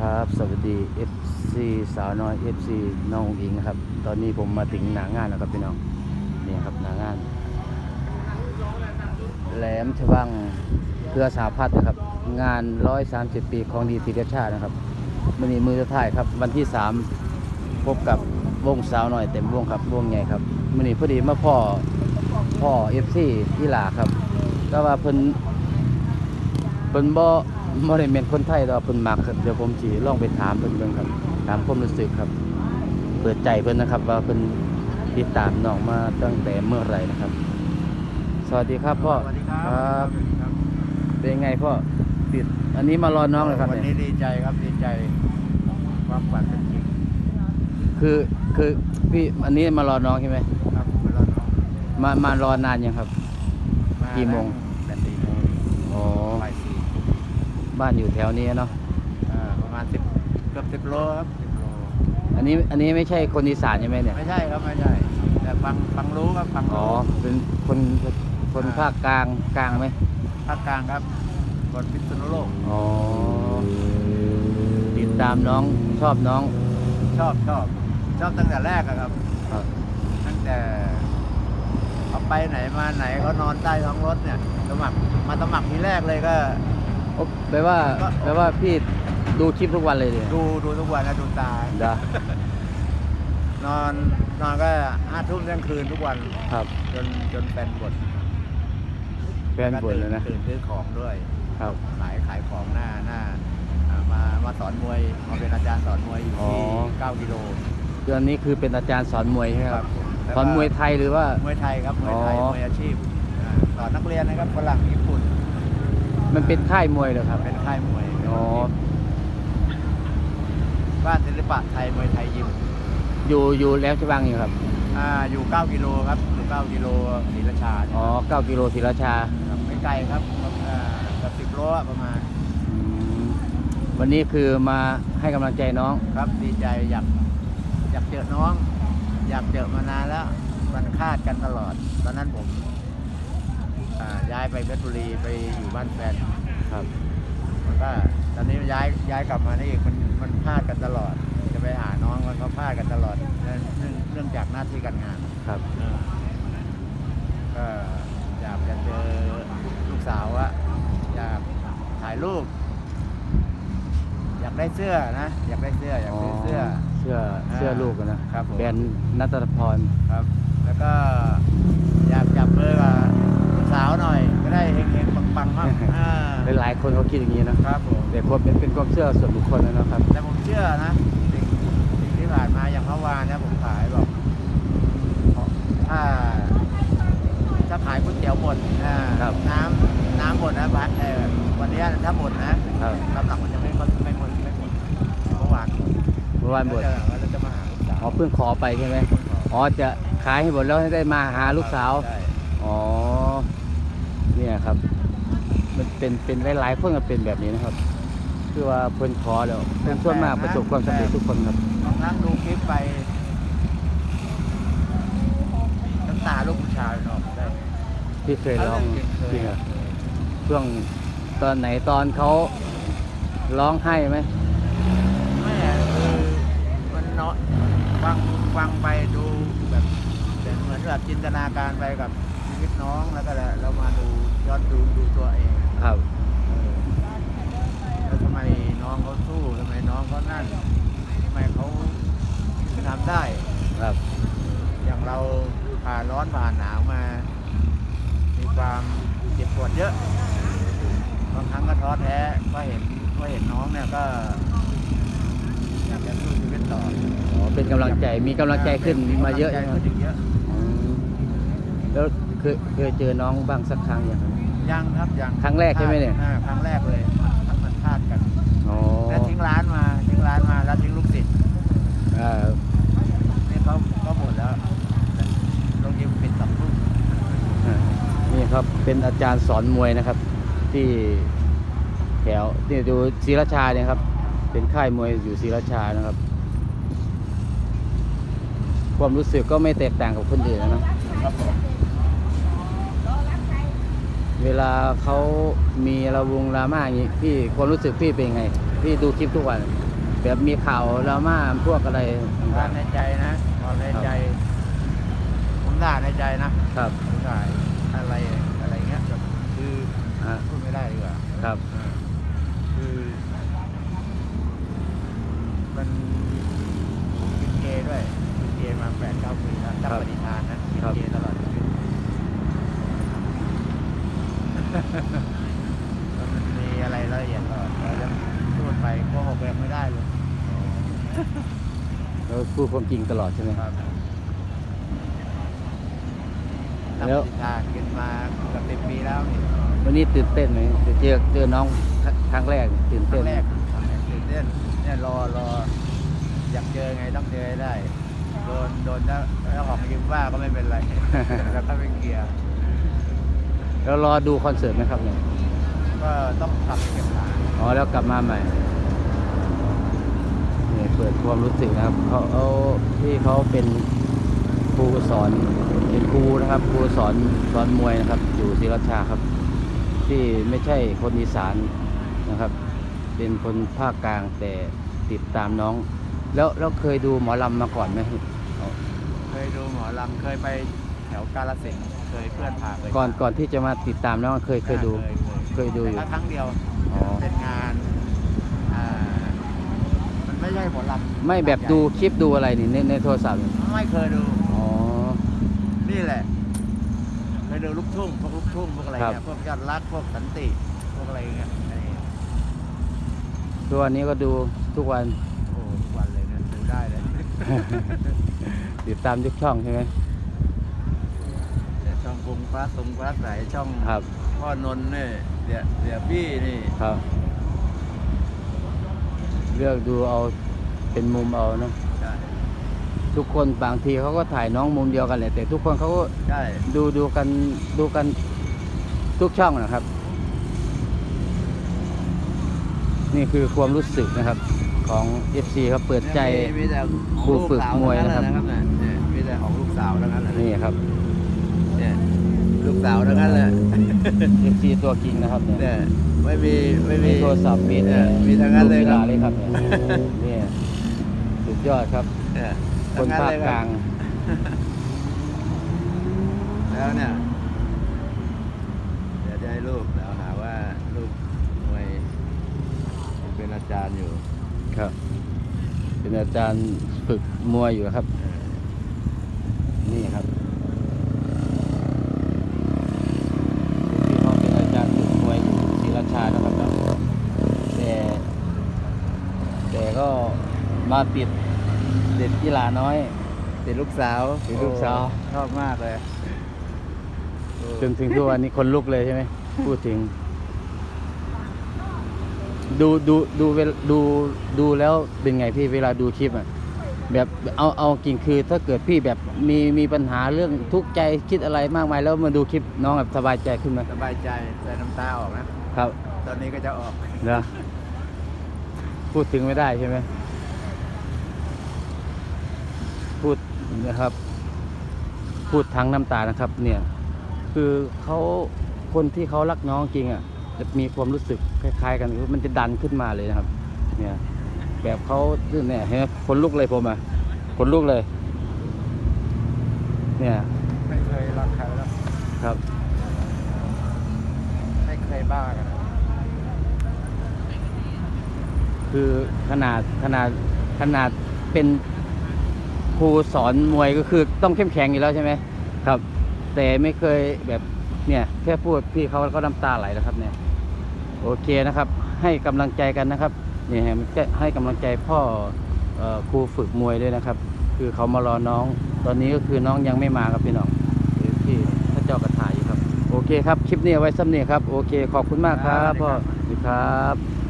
ครับ สวัสดี FC สาวน้อย FC น้องอิงครับ ตอนนี้ผมมาถึงหนางานแล้วครับพี่น้องนี่ครับหนางาน แหลมฉบังเพื่อสาพัฒน์นะครับ งาน 130 ปีของดีทีเดชาตินะครับมันนี้มือสุดท้ายครับ วันที่ 3 พบกับวงสาวน้อยเต็มวงครับวงใหญ่ครับมันนี้พอดีมาพ่อพ่อ FC ที่ลาครับ ก็ว่าเพิ่นเพิ่นบ่ บ่ได้เป็นคนไทยดอกเพิ่นมักครับเดี๋ยวผมสิลองไปถามเพิ่นเบิ่งครับ ถามความรู้สึกครับ เปิดใจเพิ่นนะครับ ว่าเพิ่นติดตามน้องมาตั้งแต่เมื่อไหร่นะครับ สวัสดีครับพ่อสวัสดีครับครับเป็นไงพ่อติด อันนี้มารอน้องเลยครับวันเนี่นี้ยดีใจครับดีใจความฝันเป็นจริงคือคือพี่อันนี้มารอน้องใช่ไหมครับมารอน้องมามารอนานยังครับากี่โมง แปดสี่โมงอ๋อ บ่ายสี่ บ้านอยู่แถวนี้เนาะอ่าประมาณสิบเกือบสิบโลครับสิบโลอันนี้อันนี้ไม่ใช่คนอีสานใช่ไหมเนี่ย ไม่ใช่ครับไม่ใช่แต่ฟังฟังรู้ครับฟังอ๋อ รู้เป็นคนคนภาคกลางกลางไหมภาคกลางครับคนพิษณุโลกอ๋อ ติดตามน้องชอบน้องชอบชอบชอบตั้งแต่แรกอะครับ ครับตั้งแต่เขาไปไหนมาไหนเขานอนใต้ท้องรถเนี่ยสมัครมาสมัครทีแรกเลยก็ โอ้แปลว่าก็แปลว่าพี่ดูคลิปทุกวันเลยดิดูดูทุกวันนะดูตาดานอนนอนก็ห้าทุ่มเที่ยงคืนทุกวันครับจนจนแฟนบ่นแฟนบ่นเลยนะตื่นซื้อของด้วยครับขายขายของหน้าหน้าอ่ามามาสอนมวยมาเป็นอาจารย์สอนมวยอยู่อ๋อที่9กิโลเดือนนี้คือเป็นอาจารย์สอนมวยใช่ไหมครับผมแล้วสอนมวยก็ไทยหรือว่ามวยไทยครับมวยไทยอ๋อมวยอาชีพอ่าสอนนักเรียนนะครับฝรั่งญี่ปุ่น มันเป็นค่ายมวยเหรอครับ เป็นค่ายมวยอ๋อ บ้านศิลปะไทยมวยไทยยิมอยู่อยู่แล้วใช่บ้างอยู่ครับ อ่าอยู่ 9 กิโลครับอยู่9กิโลศรีราชาเนี่ยอ๋อ9กิโลศรีราชาครับไม่ไกลครับอ่ากับสิบโลอะประมาณอืมวันนี้คือมาให้กำลังใจน้อง ครับดีใจอยากอยากเจอน้อง อยากเจอมานานแล้วมันคาดกันตลอด ตอนนั้นผมอ่าย้ายไปเพชรบุรีไปอยู่บ้านแฟนครับมันก็ตอนนี้ย้ายย้ายกลับมานี่อีกมันมันพลาดกันตลอด จะไปหาน้องมันก็พลาดกันตลอดเนื่องเนื่องเนื่องจากหน้าที่การงานครับก็อยากจะเจอลูกสาวอะอยากถ่ายรูปอยากได้เสื้อนะ อยากได้เสื้ออยากซื้อเสื้อ เสื้อเสื้อลูกอะนะครับผมแบรนด์นัตพรครับ แล้วก็อยากจับมือกับลูกสาวหน่อยก็ ได้เฮงๆปังๆมากอ่าหลายๆคนเขาคิดอย่างนี้นะครับผมแต่ความเป็นเป็นความเชื่อส่วนบุคคลนะครับ แต่ผมเชื่อนะสิ่งสิ่งที่ผ่านมาอย่างเมื่อวานเนี่ยผมขายบอกถ้าถ้าขายก๋วยเตี๋ยวหมดอ่าครับน้ำน้ำหมดนะพัดเออวันนี้ถ้าหมดนะครับน้ำหนักมันจะไม่หมดไม่หมดไม่หมดเมื่อวานเมื่อวานบแล้วทจะแล้วจะมาหาลูกสาวอ๋อเพิ่งขอไปใช่ไหมอ๋อจะขายให้หมดแล้วให้ได้มาหาลูกสาวใช่อ๋อ เนี่ยครับ มันเป็นเป็นหลายๆคนก็เป็นแบบนี้นะครับ คือว่าเพิ่นขอแล้วเพิ่นส่วนมากประสบความสำเร็จทุกคนครับบางครั้งดูคลิปไปน้ำตาลูกผู้ชายเนาะได้ที่เคยร้องเคยจริงเหรอช่วงตอนไหนตอนเขาร้องไห้ไหมไม่คือมันเนาะฟังฟังไปดูแบบเป็นเหมือนแบบจินตนาการไปกับชีวิตน้องแล้วก็เรามาดู ย้อนดูดูตัวเองครับเออแล้วทำไมน้องเขาสู้ทำไมน้องเขานั่นทำไมเขาถึงทำได้ ครับ อย่างเราผ่านร้อนผ่านหนาวมา มีความเจ็บปวดเยอะ บางครั้งก็ท้อแท้ ก็เห็นก็เห็นน้องเนี่ยก็อยากจะสู้ชีวิตต่ออ๋อเป็นกำลังใจมีกำลังใจขึ้นมาเยอะกำใช่ลังไหมใจขึ้นอีกเยอะ อืมแล้วเคยเคยเจอน้องบ้างสักครั้งยังครับ ยังครับยังครั้งแรกใช่ไหมเนี่ยอ่าครั้งแรกเลยมันมันพลาดกันอ๋อแล้วทิ้งร้านมาทิ้งร้านมาแล้วทิ้งลูกศิษย์เอ่อนี่เขาเขาหมดแล้วลงยิมปิดสองทุ่มนี่ครับเป็นอาจารย์สอนมวยนะครับ ที่แถวนี่ดูศรีราชาเนี่ยครับ เป็นค่ายมวยอยู่ศรีราชานะครับ ความรู้สึกก็ไม่แตกต่างกับคนอื่นนะครับผม เวลาเขามีระวงดราม่าอย่างนี้พี่ความรู้สึกพี่เป็นไง พี่ดูคลิปทุกวันกแบบมีข่าวดราม่าพวกอะไรควาต่ามงในใจนะความในใจ ผมด่าในใจนะๆครับผมด่าอะไรอะไรเงี้ยแบบคือฮะพูดไม่ได้ดีกว่าครับอ่าคือ มันผมกินเกย์ด้วยกินเกย์มาแปดเก้าปีแล้วตั้งปฏิทานนะกินเกย์ตลอดชีวิตแล้ว มันมีอะไรละเอียดตลอดเราจะพูดไปโกหกยังไม่ได้เลยแล้วพูดความจริงตลอดใช่ไหม ครับตั้งแล้วปฏิทานกินมาเกือบสิบปีแล้วนี่วันนี้ตื่นเต้นไหมเจอเจอน้องครั้งแรกตื่นคเต้รั้นงแรกครั้งแรกตื่นเต้นเนี่ยรอรออยากเจอไงต้องเจอให้ได้ โดนโดนแล้วแล้วของยิ้มว่าก็ไม่เป็นไร แล้วก็ไปเคลียร์ แล้วรอดูคอนเสิร์ตไหมครับเนี่ยก็ต้องกลับไปเก็บหลานอ๋อแล้วกลับมาใหม่นี่เปิดความรู้สึกนะครับเขาเอาที่เขาเป็นครูสอนเป็นครูนะครับครูสอนสอนมวยนะครับ อยู่ศรีราชาครับ ที่ไม่ใช่คนอีสานนะครับ เป็นคนภาคกลางแต่ติดตามน้อง แล้วแล้วเคยดูหมอลำมาก่อนไหมเอาเคยดูหมอลำเคยไปแถวกาลสินธุ์ เคยเพื่อนพาไปก่อนก่อนที่จะมาติดตามน้องเคยเคยดูเคยเคยดูอยู่ แต่ก็ครั้งเดียวอ๋อ เป็นงานอ่ามันไม่ใช่หมอลำไม่แบบดูคลิปดูอะไรนี่ในในโทรศัพท์นี่ไม่เคยดู อ๋อ นี่แหละเคยดูลูกทุ่งพวกลูกทุ่งพวกอะไรครับเงี้ยพวกยอดรักพวกสันติพวกอะไรเงี้ยไอ้ทุกวันนี้ก็ดูทุกวัน โอ้ทุกวันเลยนะดูได้เลย ติดตามทุกช่องใช่ไหม เนี่ยช่องกรุงฟ้าสงฟ้าใสช่องครับ พ่อนนท์เนี่ยเดี๋ยวเดี๋ยวพี่นี่ครับ เลือกดูเอาเป็นมุมเอาเนอะใช่ทุกคนบางทีเขาก็ถ่ายน้องมุมเดียวกันแหละแต่ทุกคนเขาก็ใช่ดูดูกันดูกันทุกช่องนะครับ นี่คือความรู้สึกนะครับ ของ FC ครับเปิดใจ เนี่ยมีมีแต่ของครูฝึกมวยนะครับลูกสาวทั้งนั้นแหละเนี่ยมีแต่ของลูกสาวทั้งนั้นแหละ นี่ครับ เนี่ยลูกสาวทั้งนั้นแหละ FC ตัวจริงนะครับเนี่ยเนี่ยไม่มีไม่มีมี โทรศัพท์มีเนี่แต่ยมีทั้งนั้นเลยรูปครับกีฬาเลยครับเนี่ยเนี่ยสุดยอดครับ เนี่ยคทั้นงนั้นภาคเลยกคลารับงแล้วเนี่ยเดี๋ยวจะให้ลูกแล้วหาว่าลูกมวยเป็นอาจารย์อยู่ครับ เป็นอาจารย์ฝึกมวยอยู่ครับเออนี่ครับพี่เขาเป็นอาจารย์ฝึกมวยอยู่ศรีราชานะครับครับแต่แต่ก็ มาติดเด็ดกีฬาน้อย ติดลูกสาวติดลูกสาว โอ้ชอบมากเลยโอ้จนถึงทุกวันนี้คนลุกเลยใช่ไหม พูดถึง ดูดูดูเวลดูดูแล้วเป็นไงพี่เวลาดูคลิปอะแบบเอาเอาจริงคือถ้าเกิดพี่แบบมีมีปัญหาเรื่องทุกข์ใจคิดอะไรมากมาย แล้วมาดูคลิปน้องแบบสบายใจขึ้นไหมสบายใจแต่น้ำตาออกนะ ครับตอนนี้ก็จะออก นะพูดถึงไม่ได้ใช่ไหม พูดนะครับ พูดทั้งน้ำตานะครับ เนี่ย คือเขาคนที่เขารักน้องจริงอะจะมีความรู้สึกคล้ายๆ กันคือมันจะดันขึ้นมาเลยนะครับ เนี่ย แบบเขาเนี่ยเห็นไหมคนลุกเลยผมอะคนลุกเลย เนี่ยไม่เคยรักใครแล้วครับไม่เคยบ้ากันนะคือขนาดขนาดขนาดเป็น ครูสอนมวยก็คือต้องเข้มแข็งอยู่แล้วใช่ไหมครับ แต่ไม่เคยแบบเนี่ยแค่พูดพี่เขาก็น้ำตาไหลแล้วครับเนี่ยโอเคนะครับ ให้กำลังใจกันนะครับเนี่ยฮะมันก็ให้กำลังใจพ่อเอ่อครูฝึกมวยด้วยนะครับ คือเขามารอน้อง ตอนนี้ก็คือน้องยังไม่มาครับพี่น้องเดี๋ยวพี่พระเจ้ากระถ่ายอยู่ครับ โอเคครับคลิปนี้เอาไว้ซ้ำเนี่ยครับโอเคขอบคุณมากครับพ่อสวัสดีครับ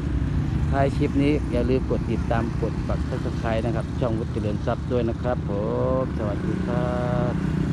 ท้ายคลิปนี้อย่าลืมกดติดตามกดปักซับสไคร้นะครับ ช่องวุฒิเจริญทรัพย์ด้วยนะครับผมสวัสดีครับ